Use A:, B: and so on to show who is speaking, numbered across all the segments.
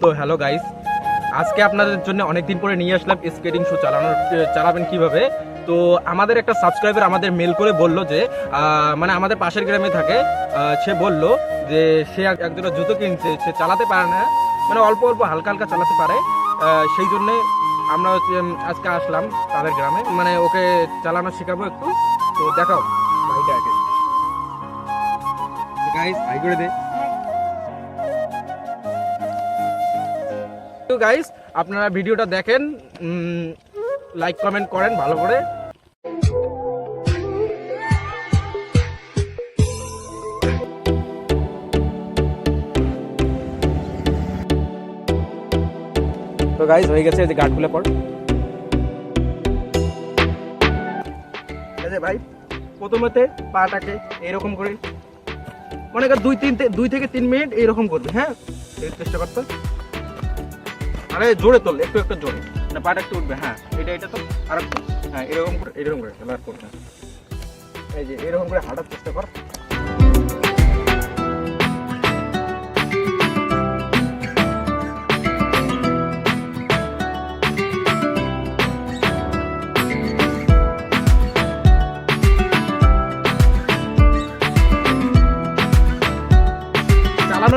A: তো hello guys আজকে আপনাদের জন্য অনেক দিন পরে নিয়ে আসলাম স্কেটিং শো চালানোর চালাবেন কীভাবে? তো আমাদের একটা সাবস্ক্রাইবার আমাদের মেল করে বলল যে মানে আমাদের পাশের গ্রামে থাকে সে বলল যে সে এক- এক দুটো জুতো কিনছে, সে চালাতে পারে না মানে অল্প অল্প হালকা হালকা চালাতে পারে সেই জন্যে আমরা আজকে আসলাম তাদের গ্রামে মানে ওকে চালানো শেখাবো একটু, তো দেখাও ভাইটা আগে। গাইস হাই করে দে। গাইস আপনারা ভিডিওটা দেখেন লাইক কমেন্ট করেন ভালো করে। তো গাইস হয়ে গেছে যে গার্ড খুলে পড় ভাই, প্রথমতে পাটাকে এরকম করে, মনে কর দুই তিন দুই থেকে তিন মিনিট এরকম করবে হ্যাঁ? চেষ্টা করতে। আরে জোরে তোল, একটু একটু জোরে। না, পাটা একটু উঠবে হ্যাঁ এটা এটা তো আর হ্যাঁ এরকম করে এরকম করে এই যে, এরকম করে হাঁটার চেষ্টা কর।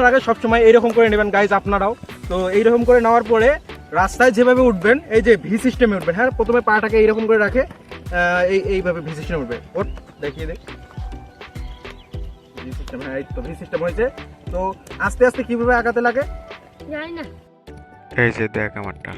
A: আগে সবসময় এইরকম করে নেবেন গাইজ আপনারাও। তো এইরকম করে নেওয়ার পরে রাস্তায় যেভাবে উঠবেন এই যে ভি সিস্টেমে উঠবেন হ্যাঁ প্রথমে পাটাকে এইরকম করে রাখে এই এইভাবে ভি সিস্টেমে উঠবে। ওট দেখিয়ে দেখ ভি সিস্টেম হ্যাঁ এই তো ভি সিস্টেম হয়েছে। তো আস্তে আস্তে কীভাবে আগাতে লাগে?
B: জানি না।
C: এই যে দেখ আমারটা।